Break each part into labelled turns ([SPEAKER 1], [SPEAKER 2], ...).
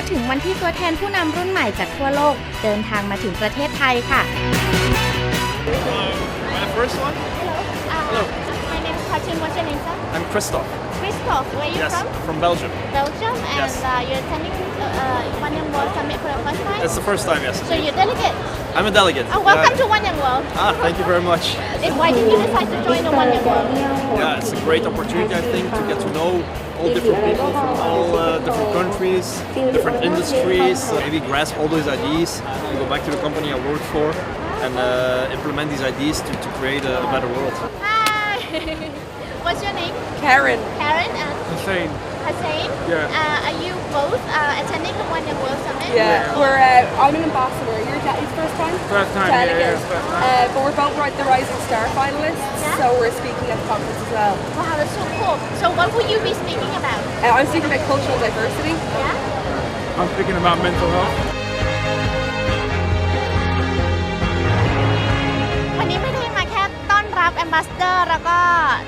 [SPEAKER 1] ก็ถึงวันที่ตัวแทนผู้นำรุ่นใหม่จากทั่วโลก เดินทางมาถึงประเทศไทยค่ะ
[SPEAKER 2] My first one? Hello.
[SPEAKER 3] My name is Kachin. What's your name, sir?
[SPEAKER 2] I'm Christoph.
[SPEAKER 3] Christoph. Where are you
[SPEAKER 2] Yes,
[SPEAKER 3] from?
[SPEAKER 2] from Belgium.
[SPEAKER 3] Belgium. And
[SPEAKER 2] Yes.
[SPEAKER 3] uh, you're attending uh, One Young World Summit for the first time?
[SPEAKER 2] It's the first time, yes.
[SPEAKER 3] So you're delegate.
[SPEAKER 2] I'm a delegate.
[SPEAKER 3] Oh, welcome
[SPEAKER 2] Yeah.
[SPEAKER 3] to One Young World.
[SPEAKER 2] Ah, thank you very much.
[SPEAKER 3] And why did you decide to join the One Young World?
[SPEAKER 2] Yeah, it's a great opportunity, I think, to get to know all different people from all uh, different countries, different industries, uh, maybe grasp all those ideas, and go back to the company I work for, and uh, implement these ideas to, to create a, a better world.
[SPEAKER 3] Hi. What's your name?
[SPEAKER 4] Karen.
[SPEAKER 3] Karen and
[SPEAKER 2] Hussein.
[SPEAKER 3] Hussein.
[SPEAKER 2] Yeah.
[SPEAKER 3] Uh, are you both uh, attending the One Young World Summit?
[SPEAKER 4] Yeah, we're. Uh, I'm an ambassador. You're de- it's first time.
[SPEAKER 5] First time, yeah, yeah, first time.
[SPEAKER 4] Uh, but we're both right, the Rising Star finalists,
[SPEAKER 3] Yeah.
[SPEAKER 4] So we're speaking at the conference as well.
[SPEAKER 3] Wow, that's so cool. So what will you be speaking about?
[SPEAKER 4] Uh, I'm speaking about cultural diversity.
[SPEAKER 3] Yeah.
[SPEAKER 5] I'm speaking about mental health.
[SPEAKER 3] วันนี้ไม่ได้มาแค่ต้อนรับ Ambassador แล้วก็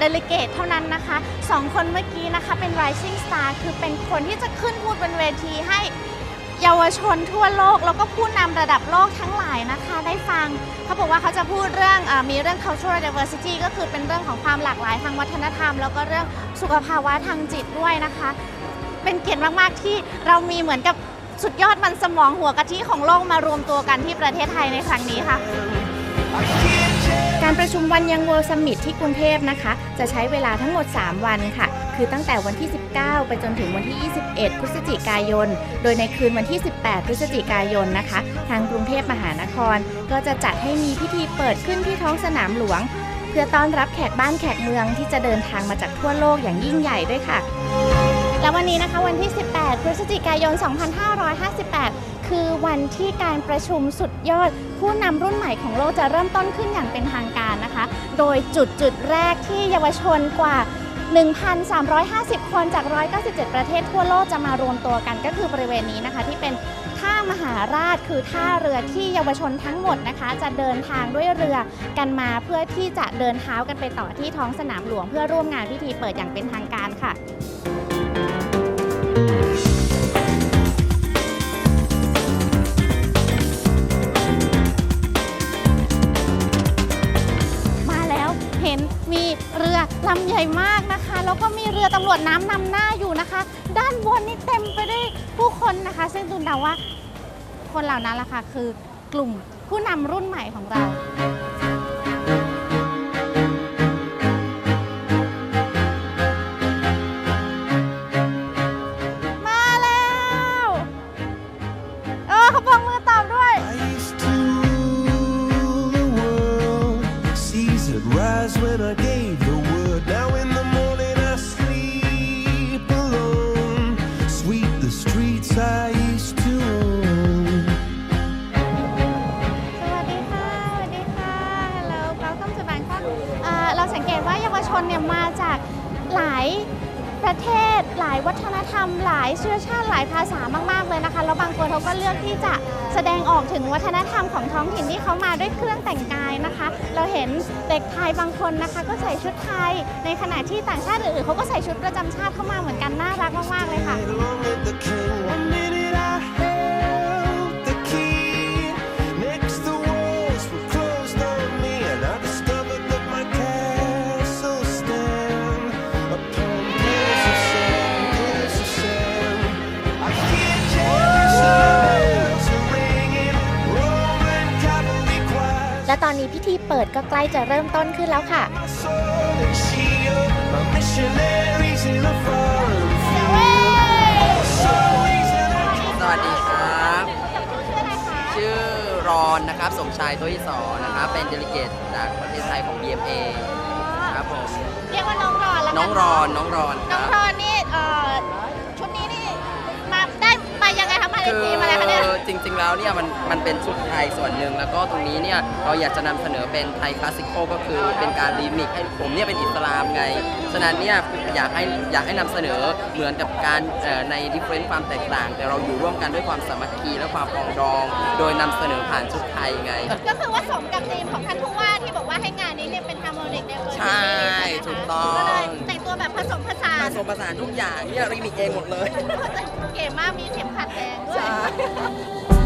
[SPEAKER 3] Delegate เท่านั้นนะคะสองคนเมื่อกี้นะคะเป็น Rising Star คือเป็นคนที่จะขึ้นพูดบนเวทีให้ เยาวชนทั่วโลก แล้วก็ผู้นำระดับโลกทั้งหลายนะคะได้ฟัง เขาบอกว่าเขาจะพูดเรื่องอมีเรื่อง cultural diversity ก็คือเป็นเรื่องของความหลากหลายทางวัฒนธรรม แล้วก็เรื่องสุขภาวะทางจิตด้วยนะคะ เป็นเกียรติมาก ๆ ที่เรามีเหมือนกับสุดยอดมันสมองหัวกะทิของโลกมารวมตัวกันที่ประเทศไทยในครั้งนี้ค่ะ
[SPEAKER 1] การประชุมวันยัง World Summit ที่กรุงเทพนะคะ จะใช้เวลาทั้งหมด 3 วันค่ะ คือตั้งแต่วันที่ 19 ไปจนถึงวันที่ 21 พฤศจิกายน โดยในคืนวันที่ 18 พฤศจิกายนนะคะ ทางกรุงเทพมหานคร ก็จะจัดให้มีพิธีเปิดขึ้นที่ท้องสนามหลวง เพื่อต้อนรับแขกบ้านแขกเมืองที่จะเดินทางมาจากทั่วโลกอย่างยิ่งใหญ่ด้วยค่ะ
[SPEAKER 3] และวันนี้นะคะวันที่ 18 พฤศจิกายน 2558 คือวันที่การประชุมสุดยอด ผู้นำรุ่นใหม่ของโลกจะเริ่มต้นขึ้นอย่างเป็นทางการนะคะ โดยจุดจุดแรกที่เยาวชนกว่า 1,350 คนจาก 197 ประเทศทั่วโลกจะมารวมตัวกันก็คือบริเวณนี้นะคะ ที่เป็นท่ามหาราชคือท่าเรือที่เยาวชนทั้งหมดนะคะ จะเดินทางด้วยเรือกันมาเพื่อที่จะเดินเท้ากันไปต่อที่ท้องสนามหลวง เพื่อร่วมงานพิธีเปิดอย่างเป็นทางการค่ะ ลำใหญ่มากนะคะ แล้วก็มีเรือตำรวจน้ำนำหน้าอยู่นะคะ ด้านบนนี่เต็มไปด้วยผู้คนนะคะ ซึ่งตูนเดาว่าคนเหล่านั้นล่ะค่ะคือกลุ่มผู้นำรุ่นใหม่ของเรา วัฒนธรรมหลายเชื้อชาติหลายภาษามาก ๆ เลยนะคะแล้วบางคนเขาก็เลือกที่จะแสดงออกถึงวัฒนธรรมของท้องถิ่นที่เขามาด้วยเครื่องแต่งกายนะคะ เราเห็นเด็กไทยบางคนนะคะ ก็ใส่ชุดไทย ในขณะที่ต่างชาติอื่นๆเขาก็ใส่ชุดประจำชาติเข้ามาเหมือนกันน่ารักมากๆเลยค่ะ
[SPEAKER 1] เปิดก็ใกล้จะเริ่มต้นขึ้นแล้วค่ะ
[SPEAKER 6] My sword and shield, my missionaries in a foreign field. So easy to
[SPEAKER 7] สวัสดีครับ
[SPEAKER 3] ชื่ออะไรคะ
[SPEAKER 7] ชื่อรอนนะครับ สมชายตัวที่สอนนะครับ เป็นเดลิเกตจากประเทศไทยของ BMA ครับผม
[SPEAKER 3] เรียกว่าน้องรอนแล้วกั
[SPEAKER 7] น้องรอนน้องรอนค
[SPEAKER 3] น้อง
[SPEAKER 7] รับ
[SPEAKER 3] รอนนี่เอ่อชุดนี้นี่มาได้มายังไงคะมาใน
[SPEAKER 7] คือ
[SPEAKER 3] ทีมอะไรคะเนี่ย
[SPEAKER 7] จริง ๆ แล้วเนี่ยมันมันเป็นชุดไทยส่วนหนึ่งแล้วก็ตรงนี้เนี่ยเราอยากจะนำเสนอเป็นไทยคลาสสิคอลก็คือเป็นการรีมิกซ์ให้ผมเนี่ยเป็นอิสลามไง ฉะนั้นเนี่ยอยากให้อยากให้นำเสนอเหมือนกับการเอ่อในดิเฟรนต์ความแตกต่าง แต่เราอยู่ร่วมกันด้วยความสามัคคีและความปรองดอง โดยนำเสนอผ่านชุดไทยไง
[SPEAKER 3] ก็คือว่าสมกับธีมของท่านผู้ว่าที่บอกว่าให้งานนี้เนี่ยเป็น harmonic diversity
[SPEAKER 7] ใช่ถูกต้อง
[SPEAKER 3] ก็เลยแต่งตัวตัวแบบ ผสมผสาน
[SPEAKER 7] ผสมผสานทุกอย่างเนี่ยรีมิกเองหมดเลย
[SPEAKER 3] เก๋มากมีเข็มขัดแดงด้วย ใช่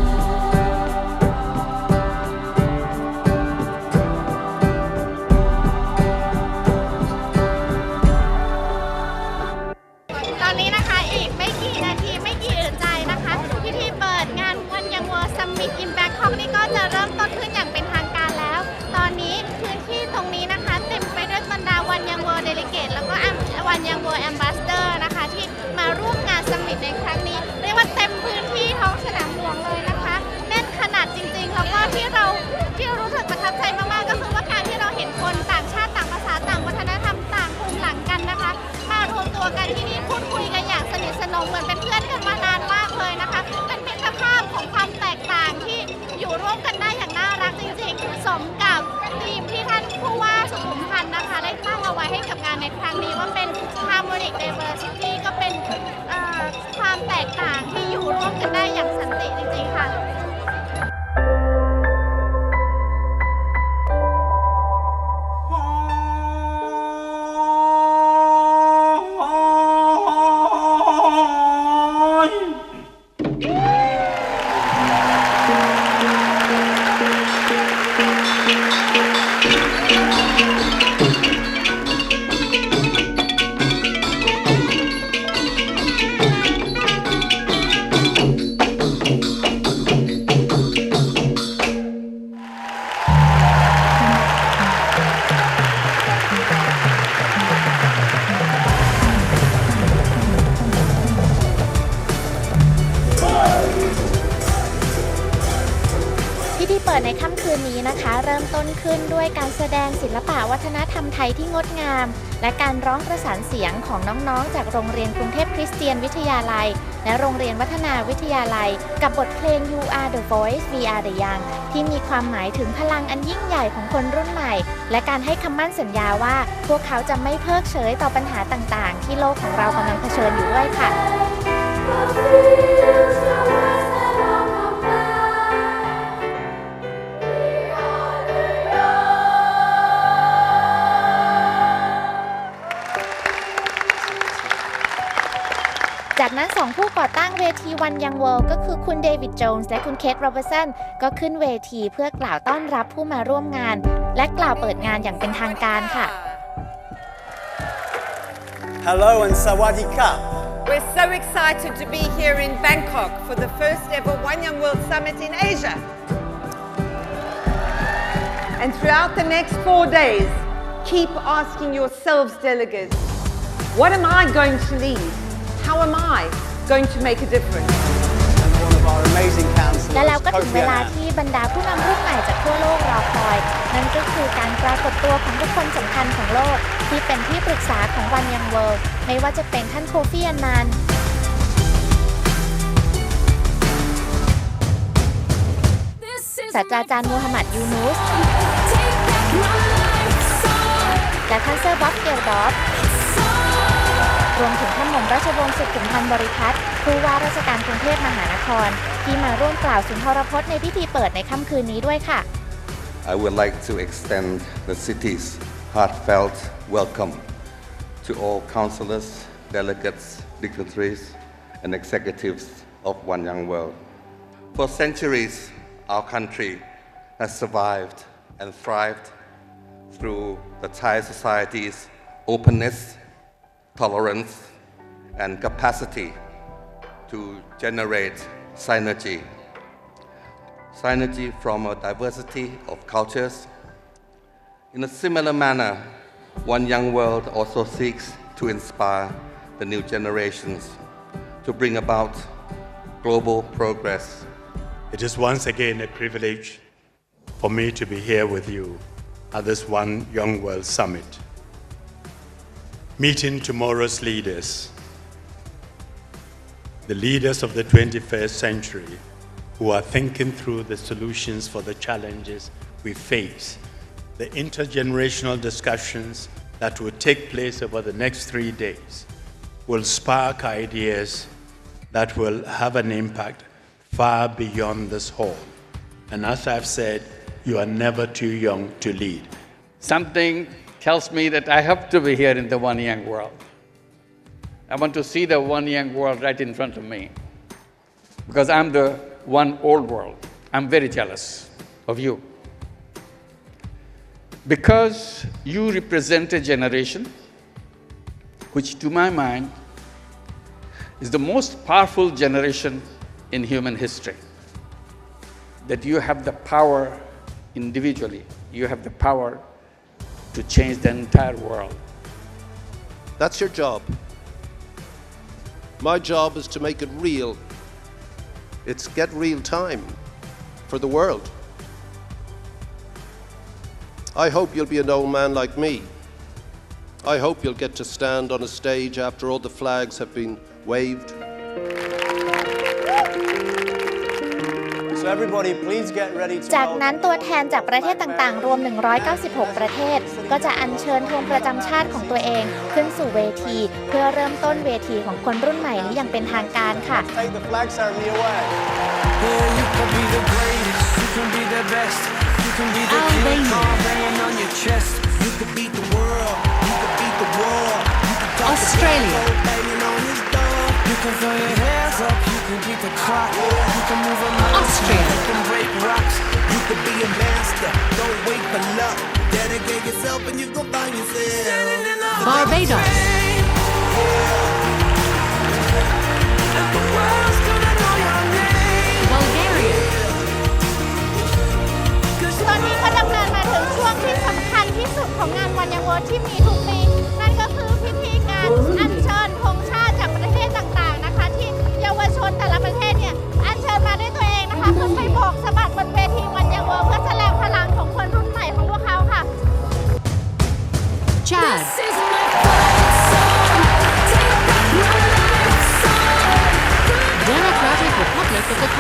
[SPEAKER 3] ตัวกันที่นี่พูดคุยกันอย่างสนิทสนมเหมือนเป็นเพื่อนกันมานานมากเลยนะคะเป็นมิตรภาพของความแตกต่างที่อยู่ร่วมกันได้อย่างน่ารักจริงๆ สมกับทีมที่ท่านผู้ว่าสุขุมพันธ์นะคะ ได้ตั้งเอาไว้ให้กับงานในครั้งนี้ว่าเป็น Harmonic Diversity ก็เป็นความแตกต่างที่อยู่ร่วมกันได้อย่างสันติจริงๆค่ะ วัฒนธรรมไทยที่งดงาม และการร้องประสานเสียงของน้องๆ จากโรงเรียนกรุงเทพคริสเตียนวิทยาลัย และโรงเรียนวัฒนาวิทยาลัย กับบทเพลง You Are the Voice We Are the Young ที่มีความหมายถึงพลังอันยิ่งใหญ่ของคนรุ่นใหม่ และการให้คำมั่นสัญญาว่า พวกเขาจะไม่เพิกเฉยต่อปัญหาต่างๆ ที่โลกของเรากำลังเผชิญอยู่ด้วยค่ะ จากนั้นสองผู้ก่อตั้งเวทีวันยังเวิลด์ก็คือคุณเดวิดโจนส์และคุณเคทโรเบอร์สันก็ขึ้นเวทีเพื่อกล่าวต้อนรับผู้มาร่วมงาน และกล่าวเปิดงานอย่างเป็นทางการค่ะ
[SPEAKER 5] Hello and Sawadee Ka.
[SPEAKER 8] We're so excited to be here in Bangkok for the first ever One Young World Summit in Asia. And throughout the next four days, keep asking yourselves, delegates, what am I going to lead? How am I going to make a difference?
[SPEAKER 5] And one of our amazing councillors,
[SPEAKER 3] และแล้วก็ถึง
[SPEAKER 5] Kofi
[SPEAKER 3] เวลา
[SPEAKER 5] Annan.
[SPEAKER 3] ที่บรรดาผู้นำรุ่นใหม่จากทั่วโลกรอคอย นั่นก็คือการปรากฏตัวของบุคคลสำคัญของโลก ที่เป็นที่ปรึกษาของวันยังเวิลด์ไม่ว่าจะเป็นท่านโคฟีอันนานศาสตราจารย์มูฮัมหมัดยูนูส และท่านเซอร์บ๊อบเกลดอฟ รวมถึงท่านหม่อมราชวงศ์สุขุมพันธ์บริพัตรผู้ว่าราชการกรุงเทพมหานคร ที่มาร่วมกล่าวสุนทรพจน์ในพิธีเปิดในค่ำคืนนี้ด้วยค่ะ
[SPEAKER 9] I would like to extend the city's heartfelt welcome to all councillors, delegates, dignitaries, and executives of One Young World. For centuries, our country has survived and thrived through the Thai society's openness, tolerance, and capacity to generate synergy synergy from a diversity of cultures. In a similar manner, One Young World also seeks to inspire the new generations to bring about global progress.
[SPEAKER 10] It is once again a privilege for me to be here with you at this One Young World Summit. Meeting tomorrow's leaders, the leaders of the 21st century who are thinking through the solutions for the challenges we face, the intergenerational discussions that will take place over the next three days will spark ideas that will have an impact far beyond this hall. And as I've said, you are never too young to lead.
[SPEAKER 11] something tells me that I have to be here in the one young world. I want to see the one young world right in front of me because I'm the one old world. I'm very jealous of you. Because you represent a generation which, to my mind, is the most powerful generation in human history. That you have the power individually, you have the power to change the entire world.
[SPEAKER 12] That's your job. My job is to make it real. It's get real time for the world. I hope you'll be an old man like me. I hope you'll get to stand on a stage after all the flags have been waved.
[SPEAKER 1] จาก
[SPEAKER 5] welcome
[SPEAKER 1] นั้นตัวแทนจากประเทศต่างๆ รวม 196 ประเทศ ก็จะอัญเชิญธงประจำชาติของตัวเองขึ้นสู่เวที เพื่อเริ่มต้นเวทีของคนรุ่นใหม่นี้อย่างเป็นทางการค่ะ
[SPEAKER 5] Take the flag ceremony away.
[SPEAKER 6] Yeah, you can be the greatest, you can be the best, you can be the king Kong banging on your chest. You can beat the world, you can beat the world. You can talk Australia banging on his door. You can throw your hands up, you can beat the clock. You can move a Can be a master, don't wait for luck. Dedicate yourself and you gon' find yourself. Barbados.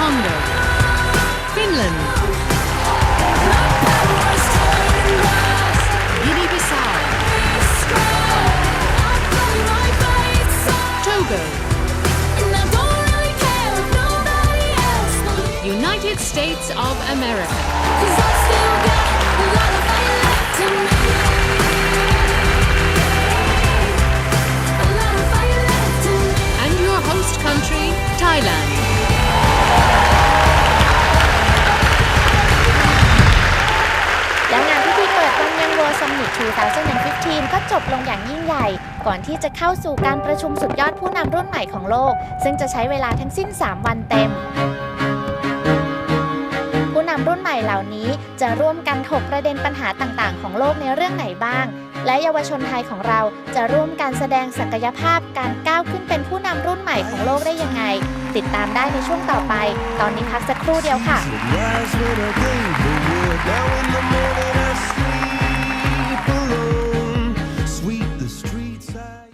[SPEAKER 13] Congo. Finland. Guinea-Bissau. Togo. United States of America.
[SPEAKER 1] จบลงอย่างยิ่งใหญ่ ก่อนที่จะเข้าสู่การประชุมสุดยอดผู้นำรุ่นใหม่ของโลก ซึ่งจะใช้เวลาทั้งสิ้น 3 วันเต็ม ผู้นำรุ่นใหม่เหล่านี้จะร่วมกันถกประเด็นปัญหาต่างๆ ของโลกในเรื่องไหนบ้าง และเยาวชนไทยของเราจะร่วมกันแสดงศักยภาพการก้าวขึ้นเป็นผู้นำรุ่นใหม่ของโลกได้ยังไง ติดตามได้ในช่วงต่อไป ตอนนี้พักสักครู่เดียวค่ะ